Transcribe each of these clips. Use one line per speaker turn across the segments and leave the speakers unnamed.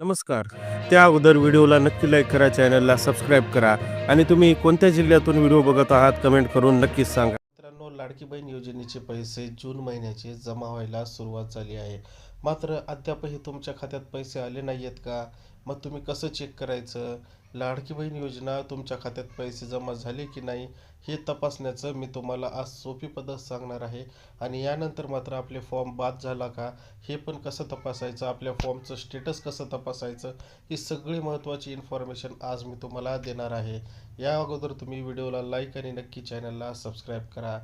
नमस्कार. त्या अगोदर व्हिडिओला नक्की लाईक करा चॅनलला सबस्क्राईब करा आणि तुम्ही कोणत्या जिल्ह्यातून व्हिडिओ बघत आहात कमेंट करून नक्कीच सांगा. मित्रांनो लाडकी बहीण योजनेचे पैसे जून महिन्याचे जमा व्हायला सुरुवात झाली आहे. मात्र अद्यापही तुमच्या खात्यात पैसे आले नाही आहेत का? मग तुम्ही कसं चेक करायचं? लाडकी बहीण योजना तुमच्या खात्यात पैसे जमा झाले की नाही हे तपासण्याचं मी तुम्हाला आज सोपी पद्धत सांगणार आहे. आणि यानंतर मात्र आपले फॉर्म बाद झाला का? हे पण कसं तपासायचं? आपल्या फॉर्मचं स्टेटस कसं तपासायचं? ही सगळी महत्त्वाची इन्फॉर्मेशन आज मी तुम्हाला देणार आहे. या अगोदर तुम्ही व्हिडिओला लाईक आणि नक्की चॅनलला सबस्क्राईब करा.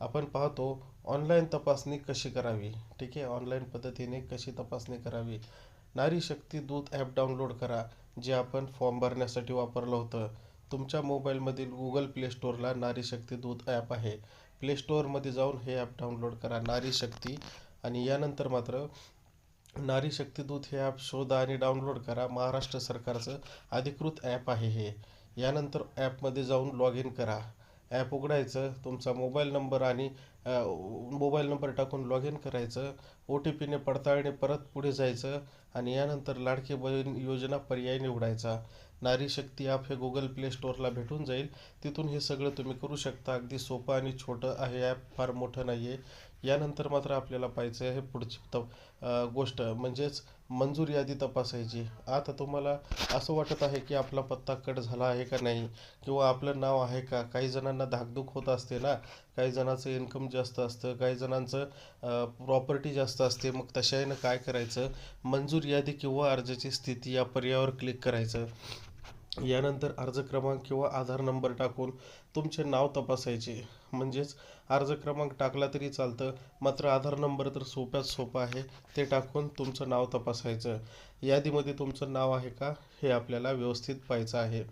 आपण पाहतो ऑनलाईन तपासणी कशी करावी? ठीक आहे? ऑनलाईन पद्धतीने कशी तपासणी करावी? नारी शक्ती दूत ॲप डाउनलोड करा जे आपण फॉर्म भरण्यासाठी वापरलं होतं. तुमच्या मोबाईलमधील गुगल प्ले स्टोअरला नारी शक्ती दूत ॲप आहे. प्ले स्टोअरमध्ये जाऊन हे ॲप डाउनलोड करा नारी शक्ती. आणि यानंतर मात्र नारी शक्ती दूत हे ॲप शोधा आणि डाउनलोड करा. महाराष्ट्र सरकारचं अधिकृत ॲप आहे हे. यानंतर ॲपमध्ये जाऊन लॉग इन करा. ॲप उघडायचं तुमचा मोबाईल नंबर आणि मोबाईल नंबर टाकून लॉग इन करायचं ओ टी पीने पडताळणे परत पुढे जायचं आणि यानंतर लाडके बहीण योजना पर्याय निवडायचा. नारी शक्ती ॲप हे गुगल प्ले स्टोअरला भेटून जाईल. तिथून हे सगळं तुम्ही करू शकता. अगदी सोपं आणि छोटं आहे ॲप फार मोठं नाही आहे यानंतर मात्र आपल्याला पाहायचं आहे पुढची त गोष्ट म्हणजेच मंजूर यादी तपासायची. आता तुम्हाला असं वाटत आहे की आपला पत्ता कट झाला आहे का नाही? किंवा आपलं नाव आहे का? काही जणांना धाकधूक होत असते ना? काही जणांचं इन्कम जास्त असतं काही जणांचं प्रॉपर्टी जास्त असते. मग तशाने काय करायचं? मंजूर यादी किंवा अर्जाची स्थिती या पर्यायावर क्लिक करायचं. यानंतर अर्ज क्रमांक किंवा आधार नंबर टाकून तुमचे नाव तपासायचे. म्हणजेच अर्ज क्रमांक टाकला तरी चालतं मात्र आधार नंबर तर सोप्यात सोपा आहे ते टाकून तुमचं नाव तपासायचं. यादीमध्ये तुमचं नाव आहे का हे आपल्याला व्यवस्थित पाहायचं आहे.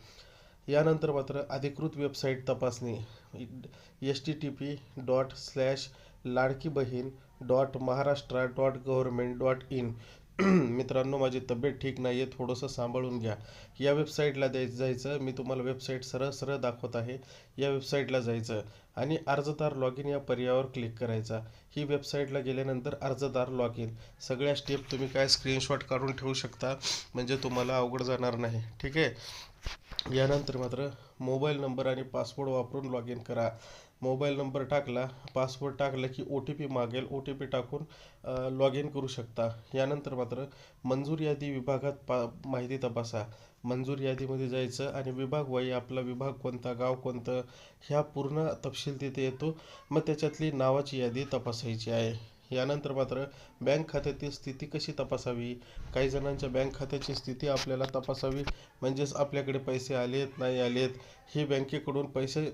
यानंतर मात्र अधिकृत वेबसाईट तपासणी. H T T P dot slash Ladki Bahin dot Maharashtra dot government dot in मित्रांनो माझी तब्येत ठीक नाही आहे थोडंसं सांभाळून घ्या. या वेबसाईटला द्याय जायचं मी तुम्हाला वेबसाईट सरळ सरळ दाखवत आहे. या वेबसाईटला जायचं आणि अर्जदार लॉग इन या पर्यायावर क्लिक करायचा. ही वेबसाईटला गेल्यानंतर अर्जदार लॉग इन सगळ्या स्टेप तुम्ही काय स्क्रीनशॉट काढून ठेवू शकता म्हणजे तुम्हाला अवघड जाणार नाही. ठीक आहे? यानंतर मात्र मोबाईल नंबर आणि पासवर्ड वापरून लॉग इन करा. मोबाईल नंबर टाकला पासवर्ड टाकला की ओ टी पी मागेल ओ टी पी टाकून लॉग इन करू शकता. यानंतर मात्र मंजूर यादी विभागात पा माहिती तपासा. मंजूर यादीमध्ये जायचं आणि विभाग वाई आपला विभाग कोणता गाव कोणतं ह्या पूर्ण तपशील तिथे येतो. मग त्याच्यातली नावाची यादी तपासायची आहे. यानंतर मात्र बँक खात्यातील स्थिती कशी तपासावी? काही जणांच्या बँक खात्याची स्थिती आपल्याला तपासावी. म्हणजेच आपल्याकडे पैसे आलेत नाही आलेत हे बँकेकडून पैसे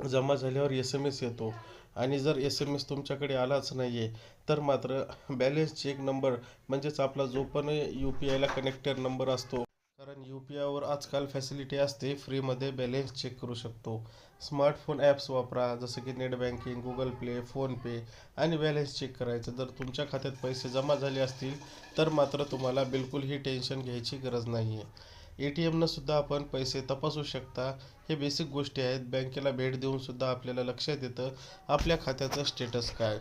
जमा झाल्यावर एस एम एस येतो. आणि जर एस एम एस तुमच्याकडे आलाच नाही आहे तर मात्र बॅलेन्स चेक नंबर म्हणजेच आपला जो पण यू पी आयला कनेक्टेड नंबर असतो. कारण यू पी आयवर आजकाल फॅसिलिटी असते फ्रीमध्ये बॅलेन्स चेक करू शकतो. स्मार्टफोन ॲप्स वापरा जसं की net banking Google Play PhonePe आणि बॅलेन्स चेक करायचं. जर तुमच्या खात्यात पैसे जमा झाले असतील तर मात्र तुम्हाला बिलकुलही टेन्शन घ्यायची गरज नाही आहे ए टी एमनं सुद्धा आपण पैसे तपासू शकता. हे बेसिक गोष्टी आहेत. बँकेला भेट देऊन सुद्धा आपल्याला लक्षात येतं. आपल्या खात्याचं स्टेटस काय?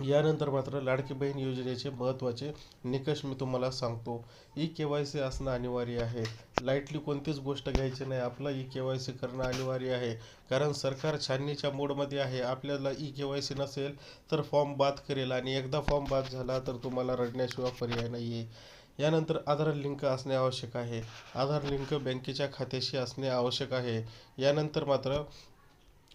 यानंतर मात्र लाडकी बहीण योजनेचे महत्त्वाचे निकष मी तुम्हाला सांगतो. ई के वाय सी असणं अनिवार्य आहे. लाईटली कोणतीच गोष्ट घ्यायची नाही. आपलं ई के वाय सी करणं अनिवार्य आहे. कारण सरकार छाननीच्या मोडमध्ये आहे. आपल्याला ई के वाय सी नसेल तर फॉर्म बाद करेल. आणि एकदा फॉर्म बाद झाला तर तुम्हाला रडण्याशिवाय पर्याय नाही आहे यानंतर आधार लिंक असणे आवश्यक आहे. आधार लिंक बँकेच्या खात्याशी असणे आवश्यक आहे. यानंतर मात्र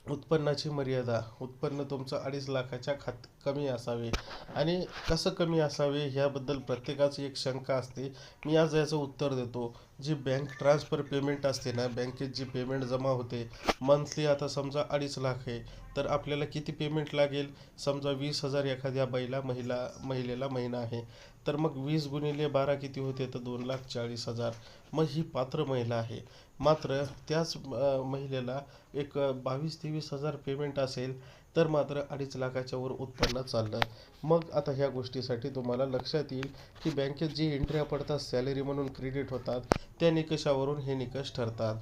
उत्पन्नाची मर्यादा उत्पन्न तुमचं अडीच लाखाच्या खात कमी असावे आणि कसं कमी असावे ह्याबद्दल प्रत्येकाची एक शंका असते. मी आज याचं उत्तर देतो. जी बँक ट्रान्सफर पेमेंट असते ना बँकेत जी पेमेंट जमा होते मंथली आता समजा अडीच लाख आहे तर आपल्याला किती पेमेंट लागेल? समजा वीस हजार एखाद्या बाईला महिला महिलेला महिना आहे. तर मग वीस गुणिले बारा किती होते? तर दोन लाख चाळीस हजार. मग ही पात्र महिला आहे. मात्र त्याच महिलेला एक बावीस तेवीस हजार पेमेंट असेल तर मात्र अडीच लाखाच्या वर उत्पन्न चाललं. मग आता ह्या गोष्टीसाठी तुम्हाला लक्षात येईल की बँकेत जी एंट्र्या पडतात सॅलरी म्हणून क्रेडिट होतात त्या निकषावरून हे निकष ठरतात.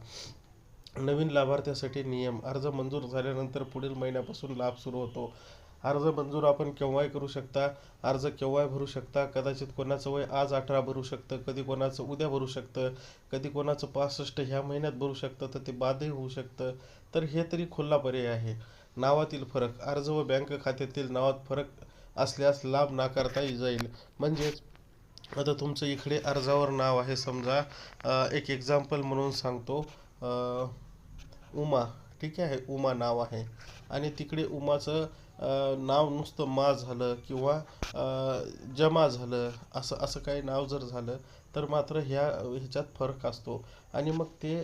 नवीन लाभार्थ्यासाठी नियम अर्ज मंजूर झाल्यानंतर पुढील महिन्यापासून लाभ सुरू होतो. अर्ज मंजूर आपण केव्हाही करू शकता अर्ज केव्हाही भरू शकता कदाचित कोणाचं वय आज अठरा भरू शकतं कधी कोणाचं उद्या भरू शकतं कधी कोणाचं पासष्ट ह्या महिन्यात भरू शकतं तर ते बादही होऊ शकतं. तर हे तरी खुल्ला पर्याय आहे. नावातील फरक. अर्ज व बँक खात्यातील नावात फरक असल्यास लाभ नाकारता जाईल. म्हणजेच आता तुमचं इकडे अर्जावर नाव आहे समजा. एक एक्झाम्पल म्हणून सांगतो. उमा. ठीक आहे? उमा नाव आहे. आणि तिकडे उमाचं नाव नुसतं मा झालं किंवा जमा झालं असं असं काही नाव जर झालं तर मात्र ह्या ह्याच्यात फरक असतो. आणि मग ते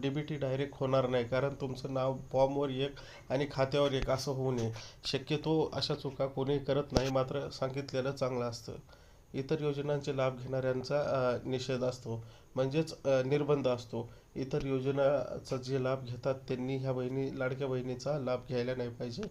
डी बी टी डायरेक्ट होणार नाही कारण तुमचं नाव फॉर्मवर एक आणि खात्यावर एक असं होऊ नये. शक्यतो अशा चुका कोणी करत नाही मात्र सांगितलेलं चांगलं असतं. इतर योजनांचे लाभ घेणाऱ्यांचा निषेध असतो. म्हणजेच निर्बंध असतो. इतर योजनाचा जे लाभ घेतात त्यांनी ह्या बहिणी लाडक्या बहिणीचा लाभ घ्यायला नाही पाहिजे.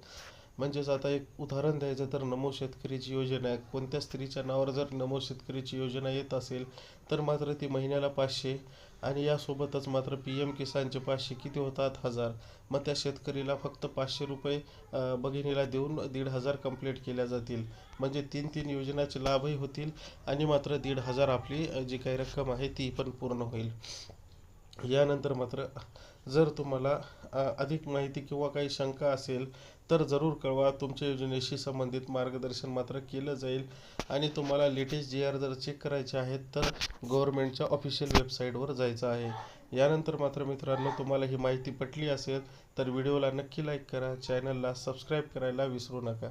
म्हणजेच आता एक उदाहरण द्यायचं तर नमो शेतकरीची योजना आहे. कोणत्या स्त्रीच्या नावावर जर नमो शेतकरीची योजना येत असेल तर मात्र ती महिन्याला पाचशे आणि यासोबतच मात्र पी एम किसानचे पाचशे किती होतात? हजार. मग त्या शेतकरीला फक्त पाचशे रुपये अ, भगिनीला देऊन दीड हजार कंप्लीट केल्या जातील. म्हणजे तीन तीन योजनाचे लाभही होतील आणि मात्र दीड हजार आपली जी काही रक्कम आहे ती पण पूर्ण होईल. यानंतर मात्र जर तुम्हाला अधिक माहिती किंवा काही शंका असेल तर जरूर कळवा. तुमच्या योजनेशी संबंधित मार्गदर्शन मात्र केलं जाईल. आणि तुम्हाला लेटेस्ट जी आर जर चेक करायचे आहेत तर गव्हर्नमेंटच्या ऑफिशियल वेबसाईटवर जायचं आहे. यानंतर मात्र मित्रांनो तुम्हाला ही माहिती पटली असेल तर व्हिडिओला नक्की लाईक करा. चॅनलला सबस्क्राईब करायला विसरू नका.